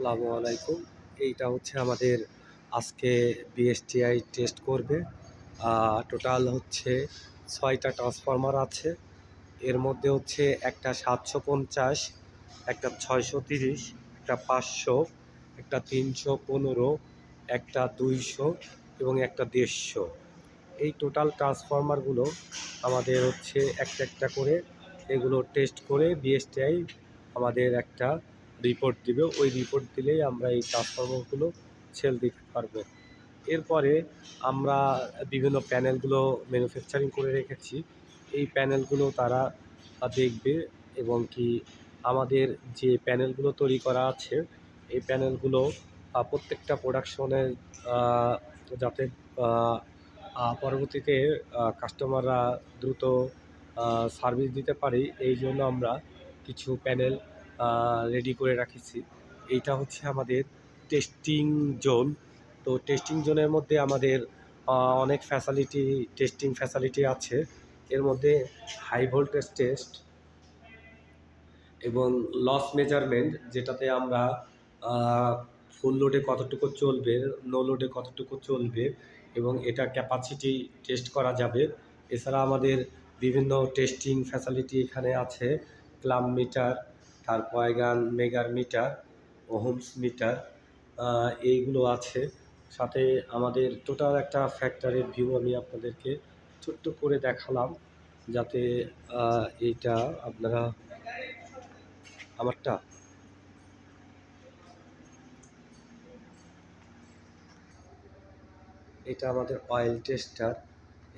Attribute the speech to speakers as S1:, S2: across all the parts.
S1: আসসালামু আলাইকুম। এইটা হচ্ছে আমাদের আজকে বিএসটিআই টেস্ট করবে। টোটাল হচ্ছে ছয়টা ট্রান্সফরমার আছে। এর মধ্যে হচ্ছে একটা সাতশো পঞ্চাশ, একটা ছয়শো তিরিশ, একটা পাঁচশো, একটা তিনশো পনেরো, একটা দুইশো এবং একটা দেড়শো। এই টোটাল ট্রান্সফরমারগুলো আমাদের হচ্ছে একটা একটা করে এগুলো টেস্ট করে বিএসটিআই আমাদের একটা রিপোর্ট দিবে, ওই রিপোর্ট দিলেই আমরা এই ট্রান্সফরমারগুলো সেল দিতে পারব। এরপরে আমরা বিভিন্ন প্যানেলগুলো ম্যানুফ্যাকচারিং করে রেখেছি। এই প্যানেলগুলো তারা দেখবে এবং কি আমাদের যে প্যানেলগুলো তৈরি করা আছে, এই প্যানেলগুলো প্রত্যেকটা প্রোডাকশনে যাতে পরবর্তীতে কাস্টমাররা দ্রুত সার্ভিস দিতে পারি, এই জন্য আমরা কিছু প্যানেল রেডি করে রাখেছি। এইটা হচ্ছে আমাদের টেস্টিং জোন তো টেস্টিং জোনের মধ্যে আমাদের অনেক ফ্যাসিলিটি টেস্টিং ফ্যাসিলিটি আছে। এর মধ্যে হাই ভোল্টেজ টেস্ট এবং লস মেজারমেন্ট যেটাতে আমরা ফুল লোডে কতটুকু চলবে নো লোডে কতটুকু চলবে এবং এটা ক্যাপাসিটি টেস্ট করা যাবে। এছাড়া আমাদের বিভিন্ন টেস্টিং ফ্যাসিলিটি এখানে আছে ক্লাম মিটার তারপর গান মেগার মিটার ওহমস মিটার এইগুলো আছে। সাথে আমাদের টোটাল একটা ফ্যাক্টরির ভিউ আমি আপনাদেরকে ছোট্ট করে দেখালাম, যাতে এইটা আপনারা, আমারটা, এটা আমাদের অয়েল টেস্টার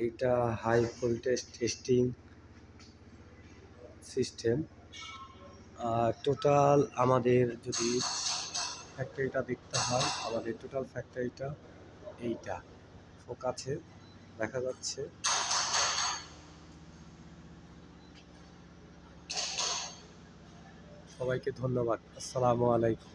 S1: এইটা high voltage testing system total আমাদের যদি ফ্যাক্টরিটা দেখতে হয়, আমাদের টোটাল ফ্যাক্টরিটা এইটা। ফোকাছে দেখা যাচ্ছে। সবাইকে ধন্যবাদ। আসসালামু আলাইকুম।